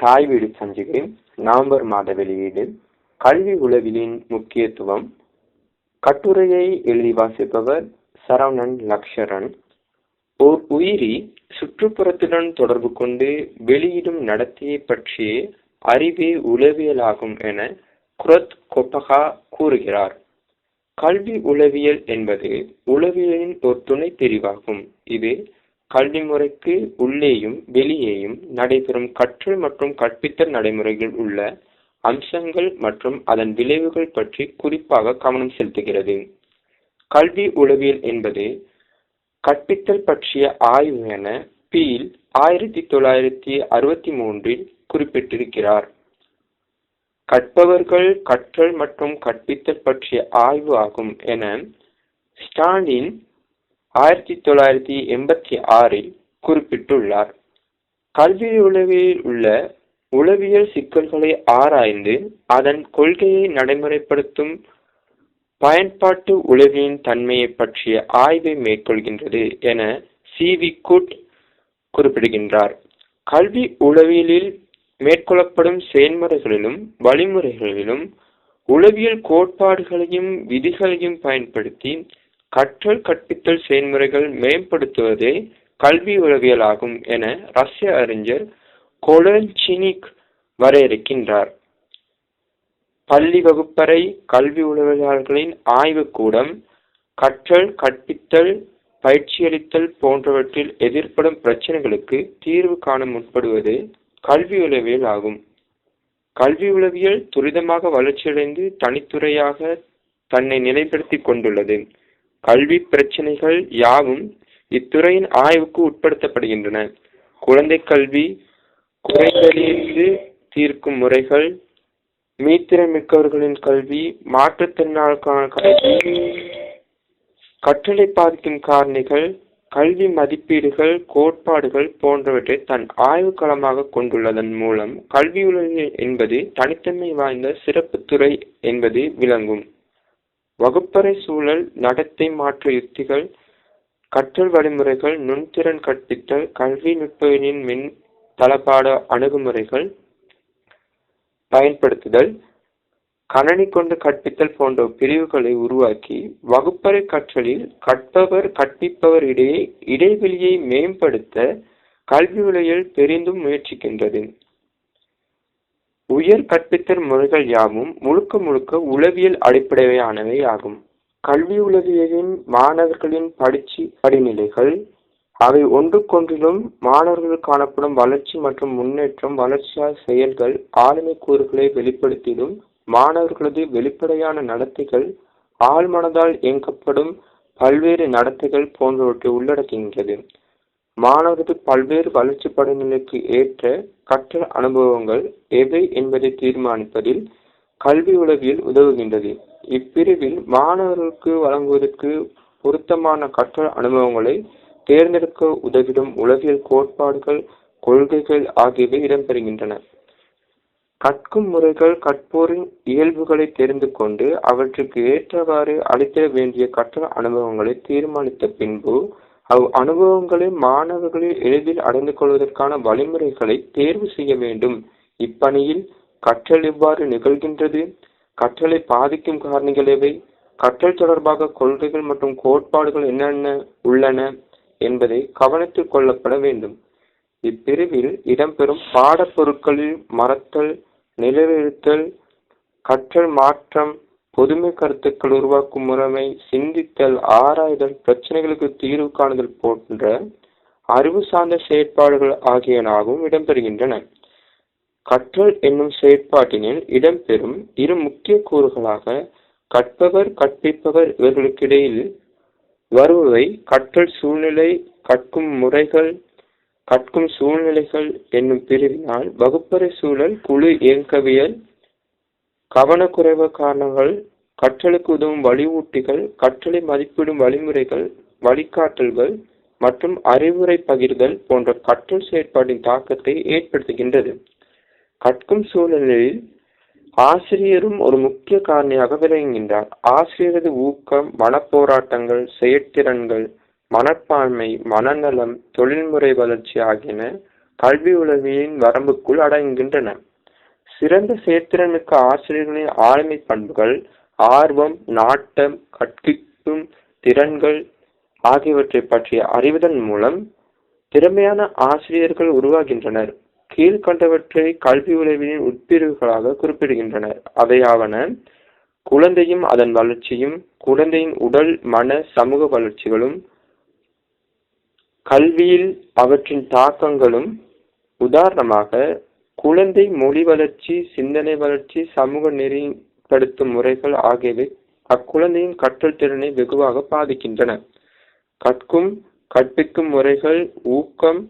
தாய் வீடு சஞ்சிகை நவம்பர் மாத வெளியீடு கல்வி உளவிலின் முக்கியத்துவம் கட்டுரையை எழுதி வாசிப்பவர் சரவணன் லக்ஷரன். ஓர் உயிரி சுற்றுப்புறத்துடன் தொடர்பு கொண்டு வெளியிடும் நடத்தையை பற்றிய அறிவே உளவியலாகும் என குரத் கொப்பகா கூறுகிறார். கல்வி உளவியல் என்பது உளவியலின் ஒரு துணை பிரிவாகும் இது கல்வி முறைக்கு உள்ளேயும் வெளியேயும் நடைபெறும் கற்றல் மற்றும் கற்பித்தல் நடைமுறைகள் உள்ள அம்சங்கள் மற்றும் அதன் விளைவுகள் பற்றி குறிப்பாக கவனம் செலுத்துகிறது. கல்வி உளவியல் என்பது கற்பித்தல் பற்றிய ஆய்வு என பீல் ஆயிரத்தி தொள்ளாயிரத்தி அறுபத்தி மூன்றில் குறிப்பிட்டிருக்கிறார். கற்பவர்கள் கற்றல் மற்றும் கற்பித்தல் பற்றிய ஆய்வு ஆகும் என ஸ்டாலின் ஆயிரத்தி தொள்ளாயிரத்தி எண்பத்தி ஆறில் குறிப்பிட்டுள்ளார். கல்வி உளவியல் உள்ள உளவியல் சிக்கல்களை ஆராய்ந்து அதன் கொள்கையை நடைமுறைப்படுத்தும் பயன்பாட்டு உளவியின் தன்மையை பற்றிய ஆய்வை மேற்கொள்கின்றது என சி. வி. குட் குறிப்பிடுகின்றார். கல்வி உளவியலில் மேற்கொள்ளப்படும் செயல்முறைகளிலும் வழிமுறைகளிலும் உளவியல் கோட்பாடுகளையும் விதிகளையும் பயன்படுத்தி கற்றல் கற்பித்தல் செயல்முறைகள் மேம்படுத்துவதே கல்வி உளவியலாகும் என ரஷ்ய அறிஞர் கொலன்சினிக் வரையறுக்கின்றார். பள்ளி வகுப்பறை கல்வி உளவியலாளர்களின் ஆய்வுக்கூடம் கற்றல் கற்பித்தல் பயிற்சியளித்தல் போன்றவற்றில் எதிர்ப்படும் பிரச்சனைகளுக்கு தீர்வு காண முற்படுவது கல்வி உளவியல் ஆகும். கல்வி உளவியல் துரிதமாக வளர்ச்சியடைந்து தனித்துறையாக தன்னை நிலைப்படுத்தி கொண்டுள்ளது. கல்வி பிரச்சனைகள் யாவும் இத்துறையின் ஆய்வுக்கு உட்படுத்தப்படுகின்றன. குழந்தை கல்வி குறைகளிலிருந்து தீர்க்கும் முறைகள் மீத்திறமிக்கவர்களின் கல்வி மாற்றுத்திறனாளுக்கான கல்வி கற்றலை பாதிக்கும் காரணிகள் கல்வி மதிப்பீடுகள் கோட்பாடுகள் போன்றவற்றை தன் ஆய்வு களமாக கொண்டுள்ளதன் மூலம் கல்வி என்பது தனித்தன்மை வாய்ந்த சிறப்பு துறை என்பது விளங்கும். வகுப்பறை சூழல் நடத்தை மாற்று யுத்திகள் கற்றல் வழிமுறைகள் நுண்திறன் கற்பித்தல் கல்வி நுட்பவியலின் மின் தளபாட அணுகுமுறைகள் பயன்படுத்துதல் கணனி கொண்டு கற்பித்தல் போன்ற பிரிவுகளை உருவாக்கி வகுப்பறை கற்றலில் கற்பவர் கற்பிப்பவர் இடையே இடைவெளியை மேம்படுத்த கல்வி உலையில் பெரிதும் முயற்சிக்கின்றது. உயர் கற்பித்தல் முறைகள் யாவும் முழுக்க முழுக்க உளவியல் அடிப்படையானவை ஆகும். கல்வி உளவியலின் மாணவர்களின் படிச்சு படிநிலைகள் அவை ஒன்றுக்கொன்றிலும் மாணவர்கள் காணப்படும் வளர்ச்சி மற்றும் முன்னேற்றம் வளர்ச்சியால் செயல்கள் ஆளுமை கூறுகளை வெளிப்படுத்திடும் மாணவர்களது வெளிப்படையான நடத்தைகள் ஆழ்மனதால் இயக்கப்படும் பல்வேறு நடத்தைகள் போன்றவற்றை உள்ளடக்குகின்றது. மாணவரது பல்வேறு வளர்ச்சி படிநிலைக்கு ஏற்ற கற்றல் அனுபவங்கள் எவை என்பதை தீர்மானிப்பதில் கல்வி உளவியல் உதவுகின்றது. இப்பிரிவில் மாணவர்களுக்கு வழங்குவதற்கு பொருத்தமான கற்றல் அனுபவங்களை தேர்ந்தெடுக்க உதவிடும் உளவியல் கோட்பாடுகள் கொள்கைகள் ஆகியவை இடம்பெறுகின்றன. கற்கும் முறைகள் கற்போரின் இயல்புகளை தெரிந்து கொண்டு அவற்றுக்கு ஏற்றவாறு அளித்திட வேண்டிய கற்றல் அனுபவங்களை தீர்மானித்த பின்பு அவ் அனுபவங்களை மாணவர்களில் எளிதில் அடைந்து கொள்வதற்கான வழிமுறைகளை தேர்வு செய்ய வேண்டும். இப்பணியில் கற்றல் எவ்வாறு நிகழ்கின்றது? கற்றலை பாதிக்கும் காரணிகள் எவை? கற்றல் தொடர்பாக கொள்கைகள் மற்றும் கோட்பாடுகள் என்னென்ன உள்ளன என்பதை கவனத்தில் கொள்ளப்பட வேண்டும். இப்பிரிவில் இடம்பெறும் பாடப்பொருட்களில் மறத்தல் நிலைநிறுத்தல் கற்றல் மாற்றம் பொதுமை கருத்துக்கள் உருவாக்கும் முறைமை சிந்தித்தல் ஆராய்தல் பிரச்சனைகளுக்கு தீர்வு காணுதல் போன்ற அறிவு சார்ந்த செயற்பாடுகள் ஆகியனவும் இடம்பெறுகின்றன. கற்றல் என்னும் செயற்பாட்டினில் இடம்பெறும் இரு முக்கிய கூறுகளாக கற்பவர் கற்பிப்பவர் இவர்களுக்கிடையில் வருபவை கற்றல் சூழ்நிலை கற்கும் முறைகள் கற்கும் சூழ்நிலைகள் என்னும் பிரிவினால் வகுப்பறை சூழல் குழு இயக்கவியல் கவனக்குறைவு காரணங்கள் கற்றலுக்கு உதவும் வழிவூட்டிகள் கற்றலை மதிப்பிடும் வழிமுறைகள் வழிகாட்டல்கள் மற்றும் அறிவுரை பகிர்தல் போன்ற கற்றல் செயற்பாட்டின் தாக்கத்தை ஏற்படுத்துகின்றது. கற்கும் சூழலில் ஆசிரியரும் ஒரு முக்கிய காரணியாக விளங்குகின்றார். ஆசிரியரது ஊக்கம் மனப்போராட்டங்கள் செயற்திறன்கள் மனப்பான்மை மனநலம் தொழில்முறை வளர்ச்சி ஆகியன கல்வி உலகின் வரம்புக்குள் அடங்குகின்றன. சிறந்த செயற்திறன்மிக்க ஆசிரியர்களின் ஆளுமை பண்புகள் ஆர்வம் நாட்டம் கற்பிக்கும் திறன்கள் ஆகியவற்றை பற்றி அறிவதன் மூலம் திறமையான ஆசிரியர்கள் உருவாகின்றனர். கீழ்கண்டவற்றை கல்வி உளவியலின் உட்பிரிவுகளாக குறிப்பிடுகின்றனர். அவையாவன குழந்தையும் அதன் வளர்ச்சியும் குழந்தையின் உடல் மன சமூக வளர்ச்சிகளும் கல்வியில் அவற்றின் தாக்கங்களும் உதாரணமாக குழந்தை மொழி வளர்ச்சி சிந்தனை வளர்ச்சி சமூக நெறிப்படுத்தும் முறைகள் ஆகியவை அக்குழந்தையின் கற்றல் திறனை வெகுவாக பாதிக்கின்றன. கற்கும் கற்பிக்கும் முறைகள் ஊக்கம்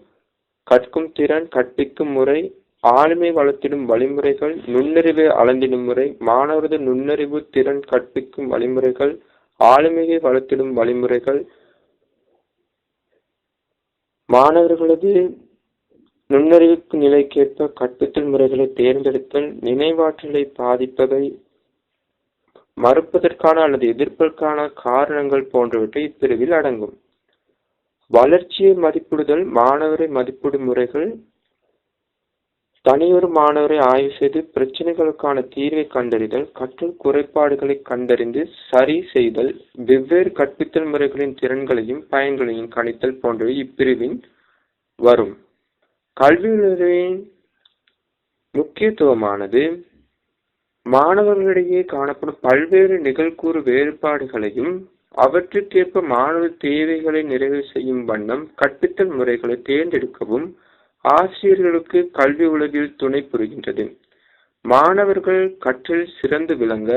கற்கும் திறன் கற்பிக்கும் முறை ஆளுமை வளர்த்திடும் வழிமுறைகள் நுண்ணறிவை அளந்திடும் முறை மாணவரது நுண்ணறிவு திறன் கற்பிக்கும் வழிமுறைகள் ஆளுமையை வளர்த்திடும் வழிமுறைகள் மாணவர்களது நுண்ணறிவுக்கு நிலைக்கேற்ப கற்பித்தல் முறைகளை தேர்ந்தெடுத்தல் நினைவாற்றலை பாதிப்பதை மறுப்பதற்கான அல்லது எதிர்ப்பதற்கான காரணங்கள் போன்றவற்றை இப்பிரிவில் அடங்கும். வளர்ச்சியை மதிப்பிடுதல் மாணவரை மதிப்பிடும் முறைகள் தனியொரு மாணவரை ஆய்வு செய்து பிரச்சனைகளுக்கான தீர்வை கண்டறிதல் கற்றல் குறைபாடுகளை கண்டறிந்து சரி செய்தல் வெவ்வேறு கற்பித்தல் முறைகளின் திறன்களையும் பயன்களையும் கணித்தல் போன்றவை இப்பிரிவின் வரும். கல்வியுலகின் முக்கியத்துவமானது மாணவர்களிடையே காணப்படும் பல்வேறு நிகழ்கூறு வேறுபாடுகளையும் அவற்றுக்கேற்ப மாணவர் தேவைகளை நிறைவு செய்யும் வண்ணம் கற்பித்தல் முறைகளை தேர்ந்தெடுக்கவும் ஆசிரியர்களுக்கு கல்வி உலகில் துணை புரிகின்றது. மாணவர்கள் கற்றல் சிறந்து விளங்க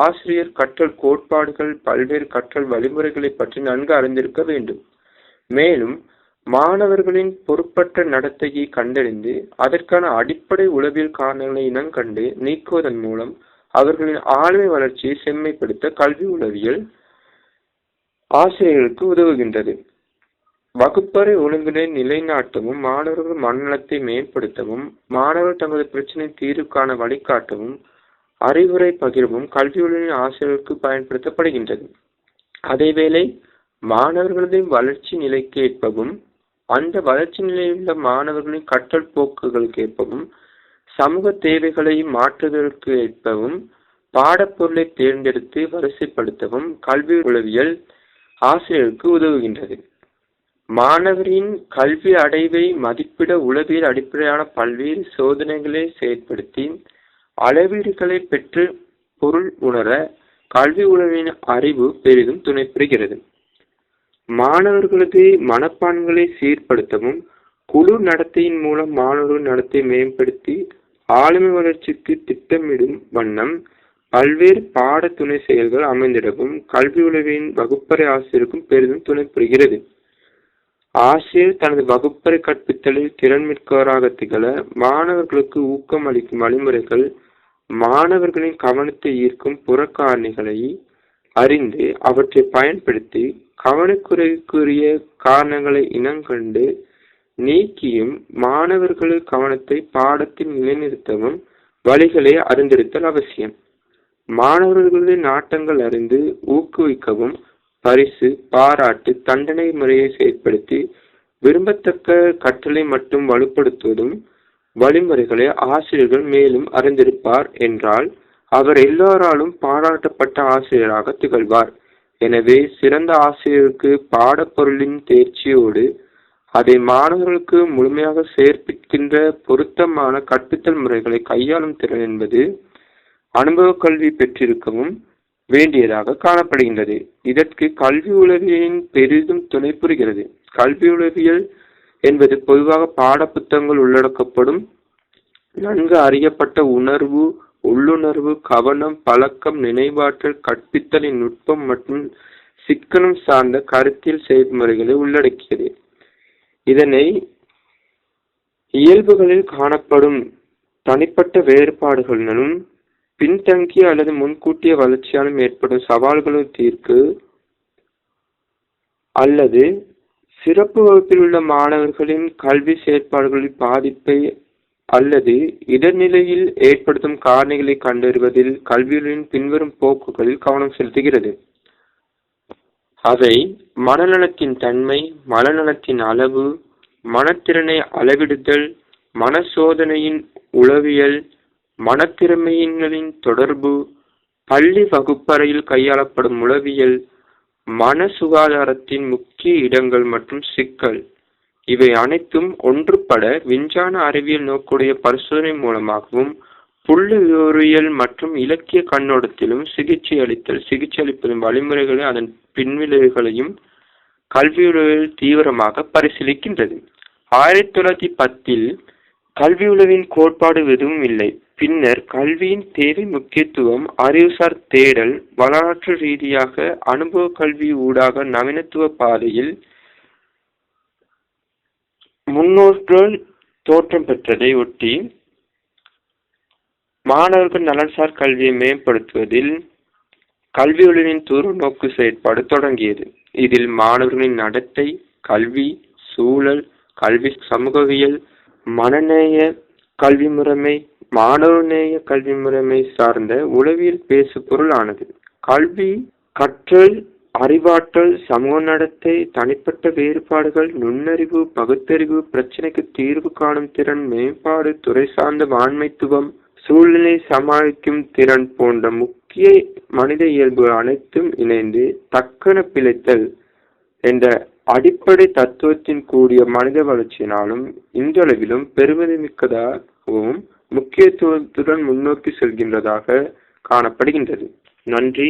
ஆசிரியர் கற்றல் கோட்பாடுகள் பல்வேறு கற்றல் வழிமுறைகளை பற்றி நன்கு அறிந்திருக்க வேண்டும். மேலும் மாணவர்களின் பொறுப்பற்ற நடத்தையை கண்டறிந்து அதற்கான அடிப்படை உளவியல் காரணங்களை இனங்கண்டு நீக்குவதன் மூலம் அவர்களின் ஆளுமை வளர்ச்சியை செம்மைப்படுத்த கல்வி உளவியல் ஆசிரியர்களுக்கு உதவுகின்றது. வகுப்பறை ஒழுங்கினை நிலைநாட்டவும் மாணவர்கள் மனநலத்தை மேம்படுத்தவும் மாணவர் தங்களது பிரச்சனை தீர்வுக்கான வழிகாட்டவும் அறிவுரை பகிர்வும் கல்வி உளவியல் ஆசிரியர்களுக்கு பயன்படுத்தப்படுகின்றது. அதேவேளை மாணவர்களது வளர்ச்சி நிலைக்கு ஏற்பவும் அந்த வளர்ச்சி நிலையுள்ள மாணவர்களின் கற்றல் போக்குகளுக்கு ஏற்பவும் சமூக தேவைகளை மாற்றுதலுக்கு ஏற்பவும் பாடப்பொருளை தேர்ந்தெடுத்து வரிசைப்படுத்தவும் கல்வி உளவியல் ஆசிரியருக்கு உதவுகின்றது. மாணவரின் கல்வி அடைவை மதிப்பிட உளவியல் அடிப்படையான பல்வேறு சோதனைகளை செயற்படுத்தி அளவீடுகளை பெற்று பொருள் உணர கல்வி உளவின் அறிவு பெரிதும் துணை புரிகிறது மாணவர்களது மனப்பான்களை சீர்படுத்தவும் குழு நடத்தையின் மூலம் மாணவர்கள் நடத்தை மேம்படுத்தி ஆளுமை வளர்ச்சிக்கு திட்டமிடும் வண்ணம் பல்வேறு பாட துணை செயல்கள் அமைந்திடவும் கல்வி உளவின் வகுப்பறை ஆசிரியருக்கும் பெரிதும் துணை புரிகிறது. ஆசிரியர் தனது வகுப்பறை கற்பித்தலில் திறன்மிக்கவராக திகழ மாணவர்களுக்கு ஊக்கம் அளிக்கும் வழிமுறைகள் மாணவர்களின் கவனத்தை ஈர்க்கும் புறக்காரணிகளை அறிந்து அவற்றை பயன்படுத்தி கவனக்குறைக்குரிய காரணங்களை இனங்கண்டு நீக்கியும் மாணவர்களின் கவனத்தை பாடத்தில் நிலைநிறுத்தவும் வழிகளை அறிந்திருத்தல் அவசியம். மாணவர்களது நாட்டங்கள் அறிந்து ஊக்குவிக்கவும் பரிசு பாராட்டு தண்டனை முறையை செயற்படுத்தி விரும்பத்தக்க கற்றலை மட்டும் வலுப்படுத்துவதும் வழிமுறைகளை ஆசிரியர்கள் மேலும் அறிந்திருப்பார் என்றால் அவர் எல்லோராலும் பாராட்டப்பட்ட ஆசிரியராக திகழ்வார். எனவே சிறந்த ஆசிரியருக்கு பாடப்பொருளின் தேர்ச்சியோடு அதை மாணவர்களுக்கு முழுமையாக சேர்ப்பிக்கின்ற பொருத்தமான கற்பித்தல் முறைகளை கையாளும் திறன் என்பது அனுபவ கல்வி பெற்றிருக்கவும் வேண்டியதாக காணப்படுகின்றது. இதற்கு கல்வி உளவியலின் பெரிதும் துணை புரிகிறது. கல்வி உளவியல் என்பது பொதுவாக பாடப்புத்தகங்கள் உள்ளடக்கப்படும் நன்கு அறியப்பட்ட உணர்வு உள்ளுணர்வு கவனம் பழக்கம் நினைவாற்றல் கற்பித்தலின் நுட்பம் மற்றும் சிக்கனம் சார்ந்த கருத்தியல் செயல்முறைகளை உள்ளடக்கியது. இதனை இயல்புகளில் காணப்படும் தனிப்பட்ட வேறுபாடுகளினும் பின்தங்கிய அல்லது முன்கூட்டிய வளர்ச்சியாலும் ஏற்படும் சவால்களும் தீர்க்கு அல்லது சிறப்பு வகுப்பில் உள்ள மாணவர்களின் கல்வி செயற்பாடுகளில் பாதிப்பை அல்லது இடர்நிலையில் ஏற்படுத்தும் காரணிகளை கண்டறிவதில் கல்வியுடன் பின்வரும் போக்குகளில் கவனம் செலுத்துகிறது. அவை மனநலத்தின் தன்மை மனநலத்தின் அளவு மனத்திறனை அளவிடுதல் மனசோதனையின் உளவியல் மனத்திறமையின்களின் தொடர்பு பள்ளி வகுப்பறையில் கையாளப்படும் உளவியல் மன சுகாதாரத்தின் முக்கிய இடங்கள் மற்றும் சிக்கல். இவை அனைத்தும் ஒன்றுபட விஞ்ஞான அறிவியல் நோக்குடைய பரிசோதனை மூலமாகவும் புள்ளி மற்றும் இலக்கிய கண்ணோட்டத்திலும் சிகிச்சை அளித்தல் சிகிச்சை அளிப்பதன் வழிமுறைகளை அதன் பின்விளைவுகளையும் கல்வியுறவில் தீவிரமாக பரிசீலிக்கின்றது. ஆயிரத்தி தொள்ளாயிரத்தி பத்தில் கல்வி உளவின் கோட்பாடு எதுவும் இல்லை. பின்னர் கல்வியின் தேவை முக்கியத்துவம் அறிவுசார் தேடல் வரலாற்று ரீதியாக அனுபவ கல்வி ஊடாக நவீனத்துவ பாதையில் முன்னோர்கள் தோற்றம் பெற்றதை ஒட்டி மாணவர்கள் நலன்சார் கல்வியை மேம்படுத்துவதில் கல்வி ஒளிவின் தூர்வு நோக்கு செயற்பாடு தொடங்கியது. இதில் மாணவர்களின் நடத்தை கல்வி சூழல் கல்வி சமூகவியல் மனநேய கல்வி முறைமை மாணவநேய கல்வி முறைமை சார்ந்த உளவியல் பேசு பொருள் ஆனது கல்வி கற்றல் அறிவாற்றல் சமூக நடத்தை தனிப்பட்ட வேறுபாடுகள் நுண்ணறிவு பகுத்தறிவு பிரச்சனைக்கு தீர்வு காணும் திறன் மேம்பாடு துறை சார்ந்த வான்மைத்துவம் சூழ்நிலை சமாளிக்கும் திறன் போன்ற முக்கிய மனித இயல்புகள் அனைத்தும் இணைந்து தக்கன பிழைத்தல் என்ற அடிப்படை தத்துவத்தின் கூடிய மனித வளர்ச்சியினாலும் இன்றளவிலும் பெருமதிமிக்கதாகவும் முக்கியத்துவத்துடன் முன்னோக்கி செல்கின்றதாக காணப்படுகின்றது. நன்றி.